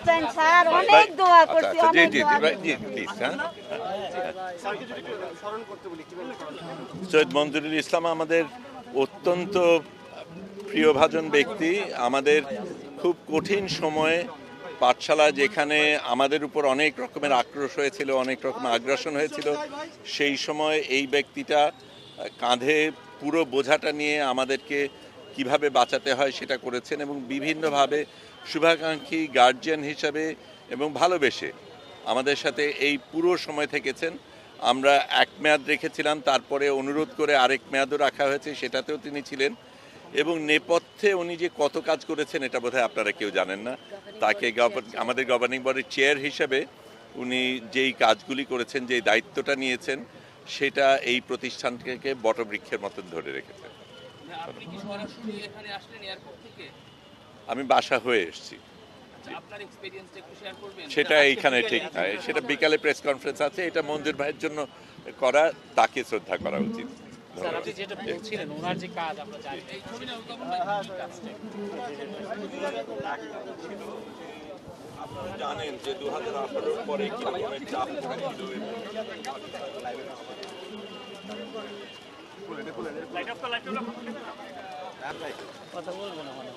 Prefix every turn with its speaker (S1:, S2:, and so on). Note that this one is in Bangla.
S1: আসছেন স্যার অনেক দোয়া করছি অনেক দোয়া
S2: জি জি হ্যাঁ। সৈয়দ মঞ্জুরুল ইসলাম আমাদের অত্যন্ত প্রিয়ভাজন ব্যক্তি। আমাদের খুব কঠিন সময়ে পাঠশালা যেখানে আমাদের উপর অনেক রকমের আক্রোশ হয়েছিল অনেক রকমের আগ্রাসন হয়েছিল সেই সময় এই ব্যক্তিটা কাঁধে পুরো বোঝাটা নিয়ে আমাদেরকে কীভাবে বাঁচাতে হয় সেটা করেছেন এবং বিভিন্নভাবে শুভাকাঙ্ক্ষী গার্জিয়ান হিসাবে এবং ভালোবেসে আমাদের সাথে এই পুরো সময় থেকেছেন। আমরা এক মেয়াদ রেখেছিলাম, তারপরে অনুরোধ করে আরেক মেয়াদও রাখা হয়েছে, সেটাতেও তিনি ছিলেন। এবং নেপথ্যে উনি যে কত কাজ করেছেন, এটা বোধহয় আপনারা কেউ জানেন না। তাকে আমাদের গভর্নিং বডির চেয়ার হিসেবে উনি যেই কাজগুলি করেছেন, যেই দায়িত্বটা নিয়েছেন, সেটা এই প্রতিষ্ঠানকে বটবৃক্ষের মতন ধরে রেখেছেন।
S3: থেকে?
S2: আমি বাসা হয়ে এসেছি।
S3: আচ্ছা, আপনার এক্সপেরিয়েন্সটা একটু শেয়ার করবেন।
S2: সেটা এইখানে ঠিক নয় সেটা বিকালে প্রেস কনফারেন্স আছে এটা মঞ্জুর ভাইয়ের জন্য করা তাকে শ্রদ্ধা করা উচিত।
S4: স্যার আপনি যেটা বলছিলেন ওনার যে কাজ আমরা জানি।
S3: এই ছবিটা উত্থাপন করেন, কি কাজটা?
S2: আপনারা জানেন যে দু হাজার আঠারোর পরে চাপ
S4: কথা বলব না মানে।